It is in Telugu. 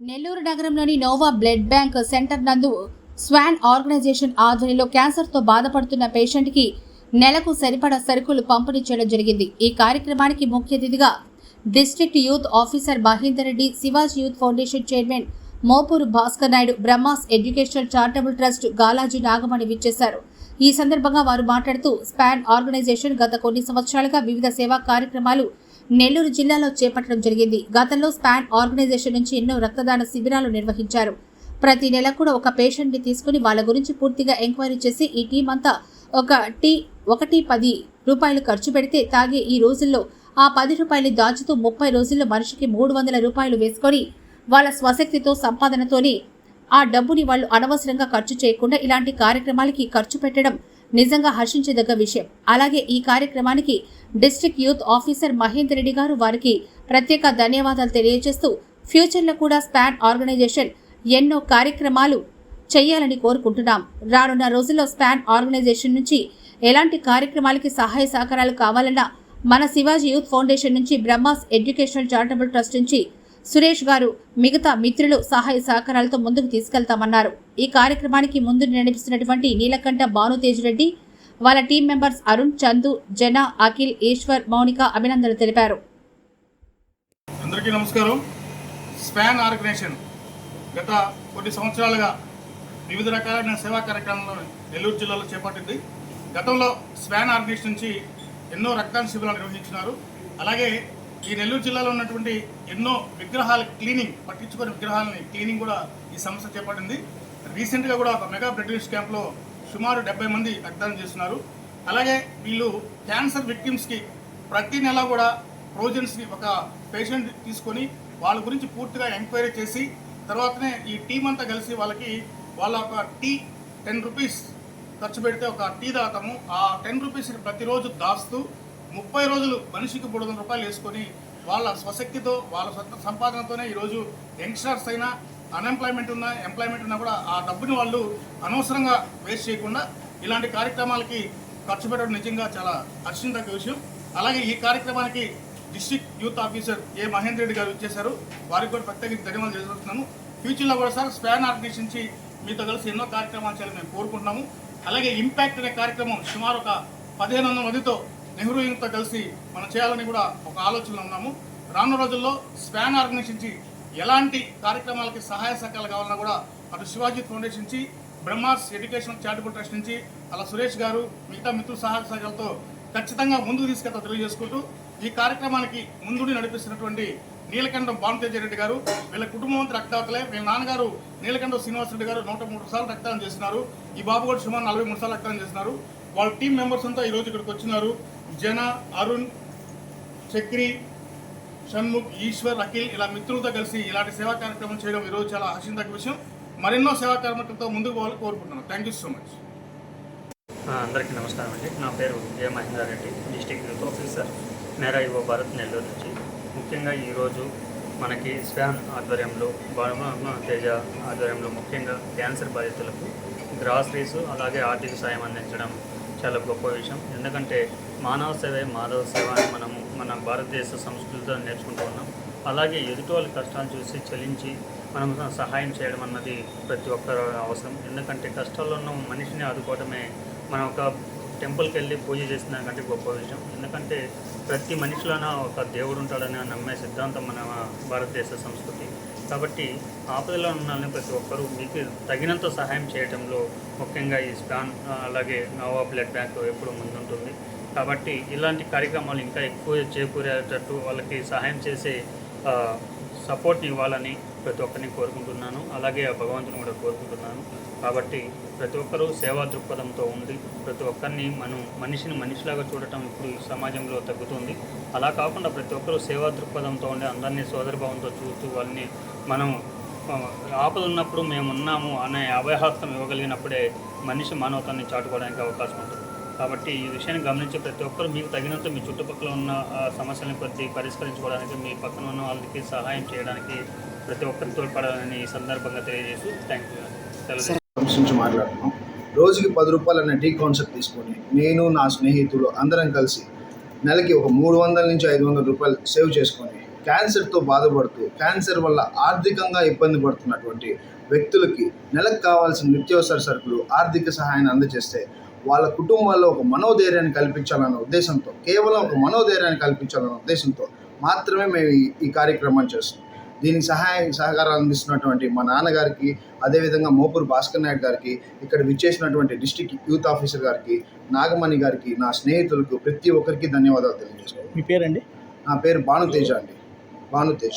నెల్లూరు నగరంలోని నోవా బ్లడ్ బ్యాంక్ సెంటర్ నందు స్వాన్ ఆర్గనైజేషన్ ఆధ్వర్యంలో క్యాన్సర్తో బాధపడుతున్న పేషెంట్కి నెలకు సరిపడా సరుకులు పంపిణీ చేయడం జరిగింది. ఈ కార్యక్రమానికి ముఖ్య అతిథిగా district youth officer Mahender Reddy Shivaji youth foundation chairman Mopuru Bhaskar Naidu Brahmas educational charitable trust గాలాజీ Nagamani విచ్చేశారు. ఈ సందర్భంగా వారు మాట్లాడుతూ స్పాన్ ఆర్గనైజేషన్ గత కొన్ని సంవత్సరాలుగా వివిధ సేవా కార్యక్రమాలు నెల్లూరు జిల్లాలో చేపట్టడం జరిగింది. గతంలో స్పాన్ ఆర్గనైజేషన్ నుంచి ఎన్నో రక్తదాన శిబిరాలు నిర్వహించారు. ప్రతి నెల కూడా ఒక పేషెంట్ని తీసుకుని వాళ్ళ గురించి పూర్తిగా ఎంక్వైరీ చేసి ఈ టీం అంతా ఒక టీ ఒకటి పది రూపాయలు ఖర్చు పెడితే తాగే ఈ రోజుల్లో ఆ పది రూపాయలు దాచుతూ ముప్పై రోజుల్లో మనిషికి మూడు వందల రూపాయలు వేసుకొని వాళ్ళ స్వశక్తితో సంపాదనతోని ఆ డబ్బుని వాళ్ళు అనవసరంగా ఖర్చు చేయకుండా ఇలాంటి కార్యక్రమాలకి ఖర్చు పెట్టడం నిజంగా హర్షించదగ్గ విషయం. అలాగే ఈ కార్యక్రమానికి district youth officer Mahender Reddy గారు వారికి ప్రత్యేక ధన్యవాదాలు తెలియజేస్తూ ఫ్యూచర్లో కూడా స్పాన్ ఆర్గనైజేషన్ ఎన్నో కార్యక్రమాలు చేయాలని కోరుకుంటున్నాం. రానున్న రోజుల్లో స్పాన్ ఆర్గనైజేషన్ నుంచి ఎలాంటి కార్యక్రమాలకి సహాయ సహకారాలు కావాలన్నా మన శివాజీ యూత్ ఫౌండేషన్ నుంచి బ్రహ్మాస్ ఎడ్యుకేషనల్ చారిటబుల్ ట్రస్ట్ నుంచి సురేష్ గారు మిగతా మిత్రులు సహాయ సహకారాలతో ముందుకు తీసుకెళ్తామన్నారు. ఈ కార్యక్రమానికి ముందు నడిపిస్తున్నటువంటి నీలకంఠ భానుతేజ్ రెడ్డి వాళ్ళ టీం మెంబర్స్ అరుణ్ చందు జన అఖిల్ ఈశ్వర్ మౌనిక అభినందనలు తెలిపారు. అందరికీ నమస్కారం. స్పాన్ ఆర్గనైజేషన్ గత కొన్ని సంవత్సరాలుగా వివిధ రకాలైన సేవా కార్యక్రమాలను నెల్లూరు జిల్లాలో చేపట్టింది. గతంలో స్పాన్ ఆర్గనైజేషన్ నుంచి ఎన్నో రక్తదాన శిబిరాలు నిర్వహించినారు. అలాగే ఈ నెల్లూరు జిల్లాలో ఉన్నటువంటి ఎన్నో విగ్రహాల క్లీనింగ్ పట్టించుకునే విగ్రహాలని క్లీనింగ్ కూడా ఈ సంస్థ చేపట్టింది. రీసెంట్గా కూడా ఒక మెగా బ్లడ్ యూనిట్ క్యాంప్లో సుమారు డెబ్బై మంది రక్తదానం చేస్తున్నారు. అలాగే వీళ్ళు క్యాన్సర్ విక్టిమ్స్కి ప్రతి నెల కూడా ప్రోజన్స్ని ఒక పేషెంట్ తీసుకొని వాళ్ళ గురించి పూర్తిగా ఎంక్వైరీ చేసి తర్వాతనే ఈ టీం అంతా కలిసి వాళ్ళకి వాళ్ళ ఒక టీ టెన్ రూపీస్ ఖర్చు పెడితే ఒక టీ తాగుతాము. ఆ టెన్ రూపీస్ని ప్రతిరోజు దాస్తూ ముప్పై రోజులు మనిషికి మూడు వందల రూపాయలు వేసుకొని వాళ్ళ స్వశక్తితో వాళ్ళ సొంత సంపాదనతోనే ఈరోజు యంగ్స్టర్స్ అయినా అన్ఎంప్లాయ్మెంట్ ఉన్నా ఎంప్లాయ్మెంట్ ఉన్నా కూడా ఆ డబ్బుని వాళ్ళు అనవసరంగా వేస్ట్ చేయకుండా ఇలాంటి కార్యక్రమాలకి ఖర్చు పెట్టడం నిజంగా చాలా హర్షించదగ్గ విషయం. అలాగే ఈ కార్యక్రమానికి district youth officer A Mahender Reddy గారు ఇచ్చేశారు. వారికి కూడా ప్రత్యేకించి ధన్యవాదాలు చేసుకుంటున్నాను ఫ్యూచర్లో కూడా సార్ స్పాన్ ఆర్గనైజేషన్ నుంచి మీతో కలిసి ఎన్నో కార్యక్రమాలు చేయాలని మేము కోరుకుంటున్నాము. అలాగే ఇంపాక్ట్ అనే కార్యక్రమం సుమారు ఒక పదిహేను వందల మందితో నెహ్రూ యూత్తో కలిసి మనం చేయాలని కూడా ఒక ఆలోచనలో ఉన్నాము. రానున్న రోజుల్లో స్పాన్ ఆర్గనైజేషన్ నుంచి ఎలాంటి కార్యక్రమాలకి సహాయ సహకారాలు కావాలన్నా కూడా అటు శివాజీ ఫౌండేషన్ నుంచి బ్రహ్మాస్ ఎడ్యుకేషన్ చారిటబుల్ ట్రస్ట్ నుంచి అలా సురేష్ గారు మిగతా మిత్రుల సహాయ సహకారాలతో ఖచ్చితంగా ముందుకు తీసుకెళ్తా తెలియజేసుకుంటూ ఈ కార్యక్రమానికి ముందుండి నడిపిస్తున్నటువంటి నీలకంఠం భానుతేజ రెడ్డి గారు వీళ్ళ కుటుంబం అంతా రక్తదాతలే వీళ్ళ నాన్నగారు నీలకంఠం శ్రీనివాస్ రెడ్డి గారు నూట మూడు సార్లు రక్తదానం చేస్తున్నారు ఈ బాబు కూడా సుమారు నలభై మూడు సార్లు రక్తదానం చేస్తున్నారు వాళ్ళ టీం మెంబర్స్ అంతా ఈ రోజు ఇక్కడికి వచ్చినారు జన అరుణ్ చక్రి షణ్ముఖ్ ఈశ్వర్ అఖిల్ ఇలా మిత్రులతో కలిసి ఇలాంటి సేవా కార్యక్రమం చేయడం ఈరోజు చాలా హర్షించదగ్గ విషయం. మరెన్నో సేవా కార్యక్రమంతో ముందుకు పోవాలని కోరుకుంటున్నాను. థ్యాంక్ యూ సో మచ్ అందరికీ నమస్కారం అండి. నా పేరు A Mahender Reddy district youth officer Mera Yuva Bharat Nellore నుంచి. ముఖ్యంగా ఈరోజు మనకి స్వాన్ ఆధ్వర్యంలో బాలమ తేజ ఆధ్వర్యంలో ముఖ్యంగా క్యాన్సర్ బాధితులకు గ్రాసరీస్ అలాగే ఆర్థిక సాయం అందించడం చాలా గొప్ప విషయం. ఎందుకంటే మానవ సేవే మాధవ సేవ అని మనము మన భారతదేశ సంస్కృతితో నేర్చుకుంటూ ఉన్నాం. అలాగే ఎదుటి వాళ్ళ కష్టాలు చూసి చలించి మనం సహాయం చేయడం అన్నది ప్రతి ఒక్కరు అవసరం. ఎందుకంటే కష్టాల్లో ఉన్న మనిషిని ఆదుకోవడమే మనం ఒక టెంపుల్కి వెళ్ళి పూజ చేసిన దానికంటే గొప్ప విషయం. ఎందుకంటే ప్రతి మనిషిలోన ఒక దేవుడు ఉంటాడని నమ్మే సిద్ధాంతం మన భారతదేశ సంస్కృతి. కాబట్టి ఆపదలో ఉన్న ప్రతి ఒక్కరూ మీకు తగినంత సహాయం చేయడంలో ముఖ్యంగా ఈ స్పాన్ అలాగే నోవా బ్లడ్ బ్యాంక్ ఎప్పుడు ముందుంటుంది. కాబట్టి ఇలాంటి కార్యక్రమాలు ఇంకా ఎక్కువ చేకూరేటట్టు వాళ్ళకి సహాయం చేసే సపోర్ట్ ఇవ్వాలని ప్రతి ఒక్కరిని కోరుకుంటున్నాను. అలాగే ఆ భగవంతుని కూడా కోరుకుంటున్నాను. కాబట్టి ప్రతి ఒక్కరూ సేవా దృక్పథంతో ఉండి ప్రతి ఒక్కరిని మనం మనిషిని మనిషిలాగా చూడటం ఇప్పుడు ఈ సమాజంలో తగ్గుతుంది. అలా కాకుండా ప్రతి ఒక్కరూ సేవా దృక్పథంతో ఉండి అందరినీ సోదరభావంతో చూస్తూ వాళ్ళని మనం ఆ, ఆపద ఉన్నప్పుడు మేము ఉన్నాము అనే అభయహస్తం ఇవ్వగలిగినప్పుడే మనిషి మానవతాన్ని చాటుకోవడానికి అవకాశం ఉంటుంది. కాబట్టి ఈ విషయాన్ని గమనించి ప్రతి ఒక్కరు మీకు తగినంత మీ చుట్టుపక్కల ఉన్న సమస్యలను కొద్ది పరిష్కరించుకోవడానికి మీ పక్కన ఉన్న వాళ్ళకి సహాయం చేయడానికి ప్రతి ఒక్కరికి తోడ్పడాలని ఈ సందర్భంగా తెలియజేస్తూ థ్యాంక్ యూ మాట్లాడుతున్నాం రోజుకి పది రూపాయలు అనే టీ కాన్సెప్ట్ తీసుకొని నేను నా స్నేహితులు అందరం కలిసి నెలకి ఒక మూడు వందల నుంచి ఐదు వందల రూపాయలు సేవ్ చేసుకొని క్యాన్సర్తో బాధపడుతూ క్యాన్సర్ వల్ల ఆర్థికంగా ఇబ్బంది పడుతున్నటువంటి వ్యక్తులకి నెలకు కావాల్సిన నిత్యావసర సరుకులు ఆర్థిక సహాయాన్ని అందజేస్తే వాళ్ళ కుటుంబాల్లో ఒక మనోధైర్యాన్ని కల్పించాలన్న ఉద్దేశంతో కేవలం ఒక మనోధైర్యాన్ని కల్పించాలన్న ఉద్దేశంతో మాత్రమే మేము ఈ- కార్యక్రమాన్ని చేస్తున్నాం. దీనికి సహాయ సహకారాలు అందిస్తున్నటువంటి మా నాన్నగారికి అదేవిధంగా మోపూరు భాస్కర్ నాయుడు గారికి ఇక్కడ విచ్చేసినటువంటి డిస్టిక్ యూత్ ఆఫీసర్ గారికి నాగమణి గారికి నా స్నేహితులకు ప్రతి ఒక్కరికి ధన్యవాదాలు తెలియజేస్తున్నాను మీ పేరండి? నా పేరు భానుతేజ అండి. భానుతేజ.